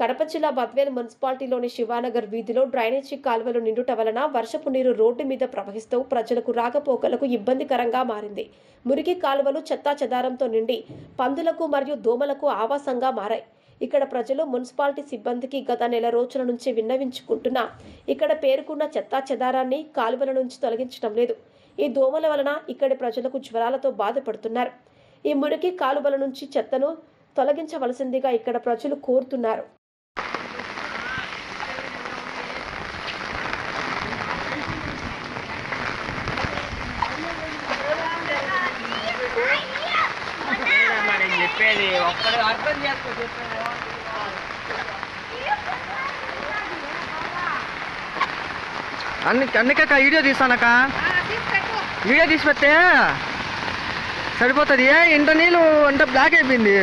కడప జిల్లా బద్వేల్ మున్సిపాలిటీలోని శివానగర్ వీధిలో డ్రైనేజీ కాలువలు నిండుట వలన వర్షపు నీరు రోడ్డు మీద ప్రవహిస్తూ ప్రజలకు రాకపోకలకు ఇబ్బందికరంగా మారింది. మురికి కాలువలు చెత్తా చెదారంతో నిండి పందులకు మరియు దోమలకు ఆవాసంగా మారాయి. ఇక్కడ ప్రజలు మున్సిపాలిటీ సిబ్బందికి గత నెల రోజుల నుంచి విన్నవించుకుంటున్నా ఇక్కడ పేరుకున్న చెత్తా చెదారాన్ని కాలువల నుంచి తొలగించడం లేదు. ఈ దోమల వలన ఇక్కడి ప్రజలకు జ్వరాలతో బాధపడుతున్నారు. ఈ మురికి కాలువల నుంచి చెత్తను తొలగించవలసిందిగా ఇక్కడ ప్రజలు కోరుతున్నారు. చెప్పేది? ఒక్కడు అర్థం చేసుకో చెప్పేది. అన్ని అన్నికక్క వీడియో తీస్తానక్క. వీడియో తీసి పెడితే సరిపోతుంది ఇంత నీళ్ళు అంటే బ్లాక్ అయిపోయింది.